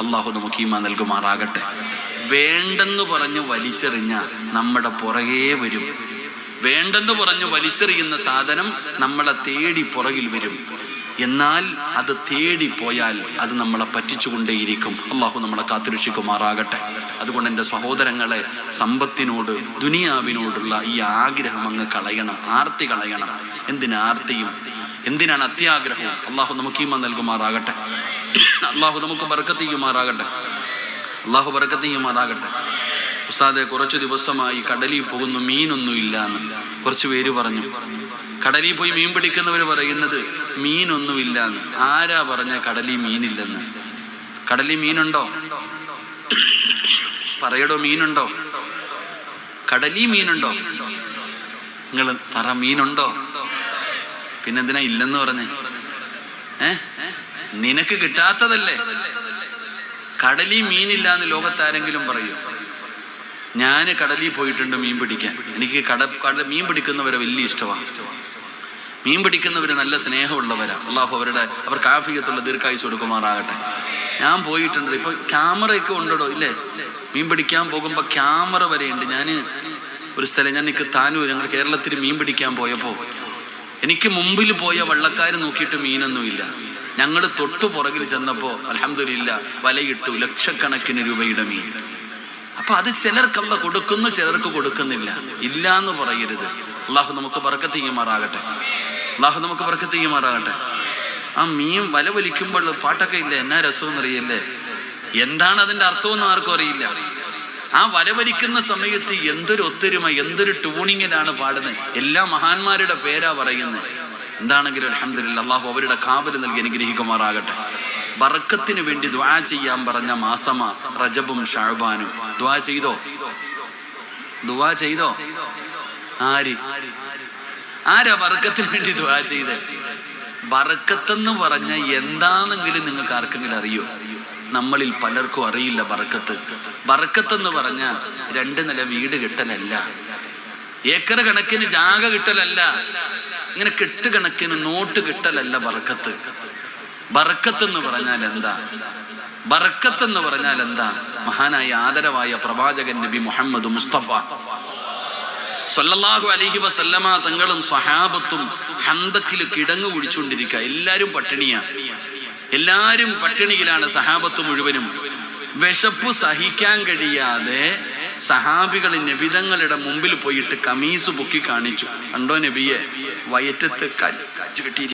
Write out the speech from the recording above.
അള്ളാഹു നമുക്ക് ഈമാ നൽകുമാറാകട്ടെ. വേണ്ടെന്ന് പറഞ്ഞ് വലിച്ചെറിഞ്ഞ നമ്മുടെ പുറകേ വരും. വേണ്ടെന്ന് പറഞ്ഞ് വലിച്ചെറിയുന്ന സാധനം നമ്മളെ തേടി പുറകിൽ വരും. എന്നാൽ അത് തേടി പോയാൽ അത് നമ്മളെ പറ്റിച്ചുകൊണ്ടേയിരിക്കും. അള്ളാഹു നമ്മളെ കാത്തുരക്ഷിക്കുമാറാകട്ടെ. അതുകൊണ്ട് എന്റെ സഹോദരങ്ങളെ സമ്പത്തിനോട് ദുനിയാവിനോടുള്ള ഈ ആഗ്രഹം അങ്ങ് കളയണം. ആർത്തി കളയണം. എന്തിനാർത്തിയും എന്തിനാണ് അത്യാഗ്രഹവും? അള്ളാഹു നമുക്ക് ഈമ നൽകുമാറാകട്ടെ. അള്ളാഹു നമുക്ക് ബർക്കത്ത് ചെയ്യുമാറാകട്ടെ. അള്ളാഹു ബർക്കത്ത് ചെയ്യുമാറാകട്ടെ. ഉസ്താദെ കുറച്ച് ദിവസമായി കടലിൽ പോകുന്നു മീനൊന്നും ഇല്ല എന്ന് കുറച്ച് പേര് പറഞ്ഞു. കടലിൽ പോയി മീൻ പിടിക്കുന്നവർ പറയുന്നത് മീനൊന്നുമില്ല എന്ന് ആരാ പറഞ്ഞ കടലിൽ മീനില്ലെന്ന്? കടലിൽ മീനുണ്ടോ? പറയടോ മീനുണ്ടോ? കടലിൽ മീനുണ്ടോ? നിങ്ങൾ പറ മീനുണ്ടോ? പിന്നെന്തിനാ ഇല്ലെന്ന് പറഞ്ഞേ? ഏ? നിനക്ക് കിട്ടാത്തതല്ലേ? കടലി മീനില്ല എന്ന് ലോകത്താരെങ്കിലും പറയൂ. ഞാൻ കടലിൽ പോയിട്ടുണ്ട് മീൻ പിടിക്കാൻ. എനിക്ക് കട കട മീൻ പിടിക്കുന്നവരെ വലിയ ഇഷ്ടമാണ്. മീൻ പിടിക്കുന്നവർ നല്ല സ്നേഹമുള്ളവരാ. അള്ളാഹു അവരുടെ അവർ കാഫിയത്തുള്ള ദീർഘായുസ് കൊടുക്കുമാറാകട്ടെ. ഞാൻ പോയിട്ടുണ്ട്. ഇപ്പൊ ക്യാമറയൊക്കെ ഉണ്ടോ ഇല്ലേ? മീൻ പിടിക്കാൻ പോകുമ്പോൾ ക്യാമറ വരെയുണ്ട്. ഞാൻ ഒരു സ്ഥലം ഞാൻ നിൽക്ക് താനൂർ ഞങ്ങൾ കേരളത്തിൽ മീൻ പിടിക്കാൻ പോയപ്പോൾ എനിക്ക് മുമ്പിൽ പോയ വള്ളക്കാർ നോക്കിയിട്ട് മീനൊന്നുമില്ല ഞങ്ങൾ തൊട്ടു പുറകിൽ ചെന്നപ്പോൾ അലഹമില്ല വലയിട്ടു ലക്ഷക്കണക്കിന് രൂപയുടെ മീൻ. അപ്പൊ അത് ചിലർക്കല്ല കൊടുക്കുന്നു ചിലർക്ക് കൊടുക്കുന്നില്ല. ഇല്ല എന്ന് പറയരുത്. അള്ളാഹു നമുക്ക് പറക്കത്ത് ചെയ്യുമാറാകട്ടെ. അള്ളാഹു നമുക്ക് പറക്കത്ത് ചെയ്യുമാറാകട്ടെ. ആ മീൻ വല വലിക്കുമ്പോൾ പാട്ടൊക്കെ ഇല്ല? എന്നാ രസം എന്നറിയല്ലേ എന്താണ് അതിന്റെ അർത്ഥമെന്ന് ആർക്കും അറിയില്ല. ആ വരവരിക്കുന്ന സമയത്ത് എന്തൊരു ഒത്തൊരുമ എന്തൊരു ട്യൂണിങ്ങിലാണ് പാടുന്നത്. എല്ലാ മഹാന്മാരുടെ പേരാ പറയുന്നത്. എന്താണെങ്കിലും അലഹമില്ല അള്ളാഹു അവരുടെ കാവൽ നൽകി അനുഗ്രഹിക്കുമാറാകട്ടെ. ബറക്കത്തിന് വേണ്ടി ദ്വാ ചെയ്യാൻ പറഞ്ഞ മാസമാ റജബും ഷാബാനും ദ്വാ ചെയ്തോ? ദ്വാ ചെയ്തോ? ആര്? ആരാ ബറക്കത്തിന് വേണ്ടി ദ്വാ ചെയ്തേ? ബറക്കത്തെന്ന് പറഞ്ഞ എന്താണെങ്കിലും നിങ്ങൾക്ക് ആർക്കെങ്കിലും അറിയോ? നമ്മളിൽ പലർക്കും അറിയില്ല ബറക്കത്ത് ബറക്കത്തെന്ന് പറഞ്ഞ രണ്ട് നില വീട് കിട്ടലല്ല. ഏക്കർ കണക്കിന് ജാഗ കിട്ടലല്ല. ഇങ്ങനെ കെട്ടുകണക്കിന് നോട്ട് കിട്ടലല്ല വറക്കത്ത് എന്ന് പറഞ്ഞാൽ എന്താ? വറക്കത്ത് എന്ന് പറഞ്ഞാൽ എന്താ? മഹാനായ ആദരവായ പ്രവാചകൻ നബി മുഹമ്മദ് മുസ്തഫ. സൊല്ലാഹു അലിഹി വസല്ലമ തങ്ങളും സ്വഹാബത്തും ഹന്തക്കിൽ കിടങ്ങു കുടിച്ചുകൊണ്ടിരിക്കുക എല്ലാരും പട്ടിണിയാ. എല്ലാരും പട്ടിണിയിലാണ് സഹാബത്ത് മുഴുവനും. വിശപ്പ് സഹിക്കാൻ കഴിയാതെ സഹാബികൾ നബിതങ്ങളുടെ മുമ്പിൽ പോയിട്ട് കമീസ് പൊക്കി കാണിച്ചു. കണ്ടോ നബിയെ? വയറ്റത്ത് കാച്ചു കിട്ടി